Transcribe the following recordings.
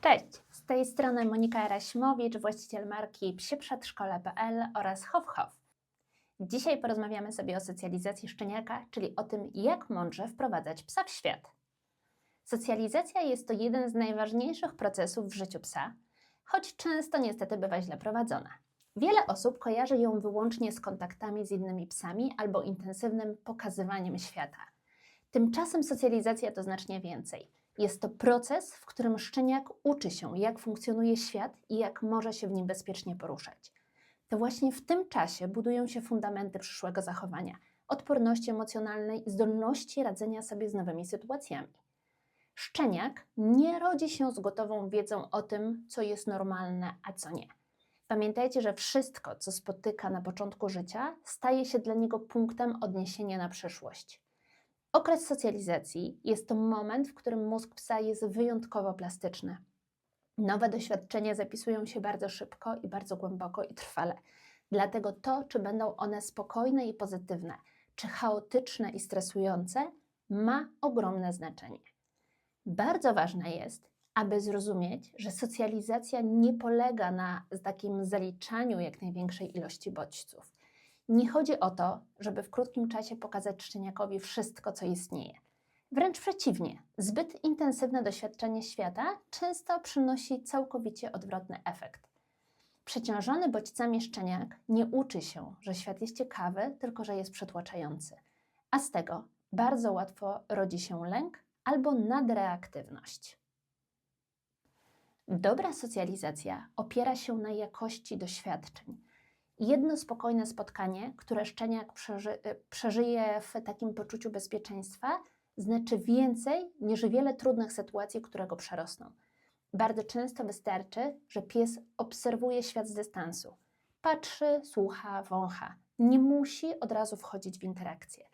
Cześć, z tej strony Monika Raśmowicz, właściciel marki psieprzedszkole.pl oraz Hof Hof. Dzisiaj porozmawiamy sobie o socjalizacji szczeniaka, czyli o tym, jak mądrze wprowadzać psa w świat. Socjalizacja jest to jeden z najważniejszych procesów w życiu psa, choć często niestety bywa źle prowadzona. Wiele osób kojarzy ją wyłącznie z kontaktami z innymi psami albo intensywnym pokazywaniem świata. Tymczasem socjalizacja to znacznie więcej. Jest to proces, w którym szczeniak uczy się, jak funkcjonuje świat i jak może się w nim bezpiecznie poruszać. To właśnie w tym czasie budują się fundamenty przyszłego zachowania, odporności emocjonalnej i zdolności radzenia sobie z nowymi sytuacjami. Szczeniak nie rodzi się z gotową wiedzą o tym, co jest normalne, a co nie. Pamiętajcie, że wszystko, co spotyka na początku życia, staje się dla niego punktem odniesienia na przyszłość. Okres socjalizacji jest to moment, w którym mózg psa jest wyjątkowo plastyczny. Nowe doświadczenia zapisują się bardzo szybko i bardzo głęboko i trwale. Dlatego to, czy będą one spokojne i pozytywne, czy chaotyczne i stresujące, ma ogromne znaczenie. Bardzo ważne jest, aby zrozumieć, że socjalizacja nie polega na takim zaliczaniu jak największej ilości bodźców. Nie chodzi o to, żeby w krótkim czasie pokazać szczeniakowi wszystko, co istnieje. Wręcz przeciwnie, zbyt intensywne doświadczenie świata często przynosi całkowicie odwrotny efekt. Przeciążony bodźcami szczeniak nie uczy się, że świat jest ciekawy, tylko że jest przytłaczający. A z tego bardzo łatwo rodzi się lęk albo nadreaktywność. Dobra socjalizacja opiera się na jakości doświadczeń. Jedno spokojne spotkanie, które szczeniak przeży przeżyje w takim poczuciu bezpieczeństwa, znaczy więcej niż wiele trudnych sytuacji, które go przerosną. Bardzo często wystarczy, że pies obserwuje świat z dystansu. Patrzy, słucha, wącha. Nie musi od razu wchodzić w interakcję.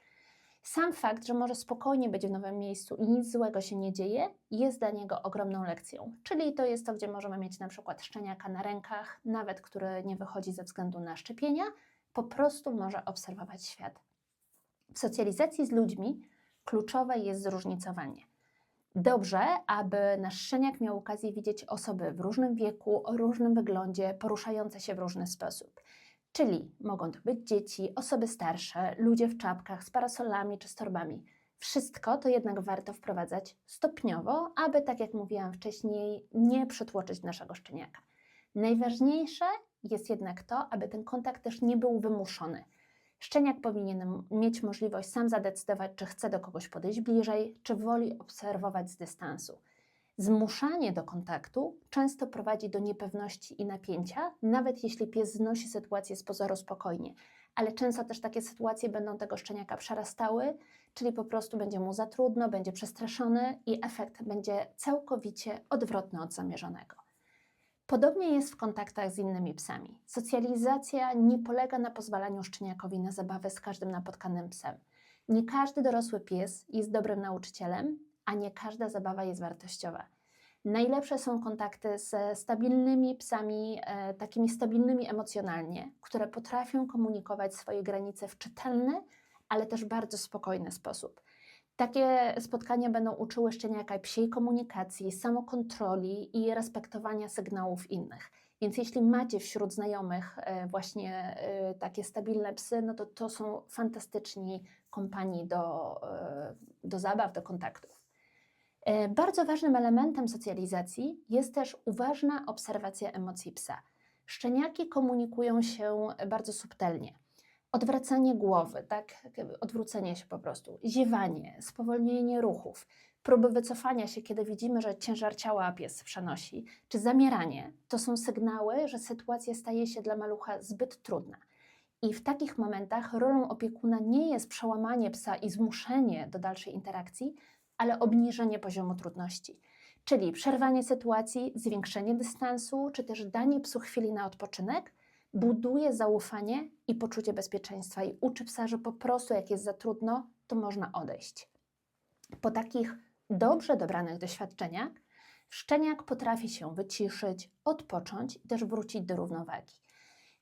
Sam fakt, że może spokojnie być w nowym miejscu i nic złego się nie dzieje, jest dla niego ogromną lekcją. Czyli to jest to, gdzie możemy mieć na przykład szczeniaka na rękach, nawet który nie wychodzi ze względu na szczepienia, po prostu może obserwować świat. W socjalizacji z ludźmi kluczowe jest zróżnicowanie. Dobrze, aby nasz szczeniak miał okazję widzieć osoby w różnym wieku, o różnym wyglądzie, poruszające się w różny sposób. Czyli mogą to być dzieci, osoby starsze, ludzie w czapkach z parasolami czy z torbami. Wszystko to jednak warto wprowadzać stopniowo, aby, tak jak mówiłam wcześniej, nie przytłoczyć naszego szczeniaka. Najważniejsze jest jednak to, aby ten kontakt też nie był wymuszony. Szczeniak powinien mieć możliwość sam zadecydować, czy chce do kogoś podejść bliżej, czy woli obserwować z dystansu. Zmuszanie do kontaktu często prowadzi do niepewności i napięcia, nawet jeśli pies znosi sytuację z pozoru spokojnie, ale często też takie sytuacje będą tego szczeniaka przerastały, czyli po prostu będzie mu za trudno, będzie przestraszony i efekt będzie całkowicie odwrotny od zamierzonego. Podobnie jest w kontaktach z innymi psami. Socjalizacja nie polega na pozwalaniu szczeniakowi na zabawę z każdym napotkanym psem. Nie każdy dorosły pies jest dobrym nauczycielem, a nie każda zabawa jest wartościowa. Najlepsze są kontakty ze stabilnymi psami, e, takimi stabilnymi emocjonalnie, które potrafią komunikować swoje granice w czytelny, ale też bardzo spokojny sposób. Takie spotkania będą uczyły szczeniaka psiej komunikacji, samokontroli i respektowania sygnałów innych. Więc jeśli macie wśród znajomych e, właśnie e, takie stabilne psy, no to to są fantastyczni kompanii do, do zabaw, do kontaktów. Bardzo ważnym elementem socjalizacji jest też uważna obserwacja emocji psa. Szczeniaki komunikują się bardzo subtelnie odwracanie głowy, tak, odwrócenie się po prostu, ziewanie, spowolnienie ruchów, próby wycofania się, kiedy widzimy, że ciężar ciała pies przenosi, czy zamieranie, to są sygnały, że sytuacja staje się dla malucha zbyt trudna. I w takich momentach rolą opiekuna nie jest przełamanie psa i zmuszenie do dalszej interakcji, ale obniżenie poziomu trudności. Czyli przerwanie sytuacji, zwiększenie dystansu, czy też danie psu chwili na odpoczynek, buduje zaufanie i poczucie bezpieczeństwa i uczy psa, że po prostu jak jest za trudno, to można odejść. Po takich dobrze dobranych doświadczeniach szczeniak potrafi się wyciszyć, odpocząć i też wrócić do równowagi.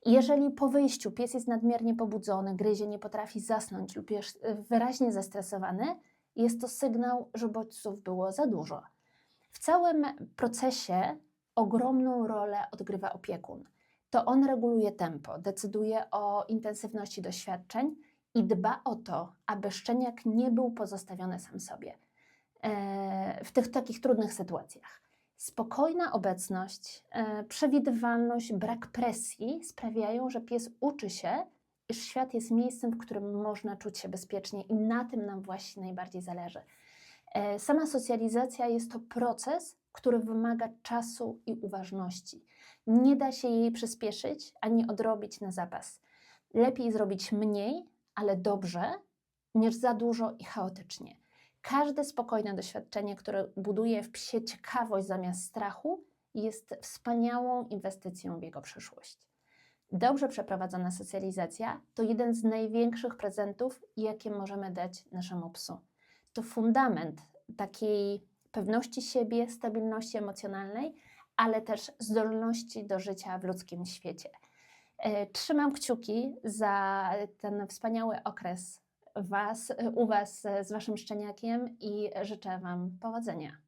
Jeżeli po wyjściu pies jest nadmiernie pobudzony, gryzie, nie potrafi zasnąć lub jest wyraźnie zestresowany, jest to sygnał, że bodźców było za dużo. W całym procesie ogromną rolę odgrywa opiekun. To on reguluje tempo, decyduje o intensywności doświadczeń i dba o to, aby szczeniak nie był pozostawiony sam sobie e, w tych takich trudnych sytuacjach. Spokojna obecność, e, przewidywalność, brak presji sprawiają, że pies uczy się, iż świat jest miejscem, w którym można czuć się bezpiecznie i na tym nam właśnie najbardziej zależy. E, Sama socjalizacja jest to proces, który wymaga czasu i uważności. Nie da się jej przyspieszyć ani odrobić na zapas. Lepiej zrobić mniej, ale dobrze, niż za dużo i chaotycznie. Każde spokojne doświadczenie, które buduje w psie ciekawość zamiast strachu, jest wspaniałą inwestycją w jego przyszłość. Dobrze przeprowadzona socjalizacja to jeden z największych prezentów, jakie możemy dać naszemu psu. To fundament takiej pewności siebie, stabilności emocjonalnej, ale też zdolności do życia w ludzkim świecie. E, Trzymam kciuki za ten wspaniały okres was, u Was z Waszym szczeniakiem i życzę Wam powodzenia.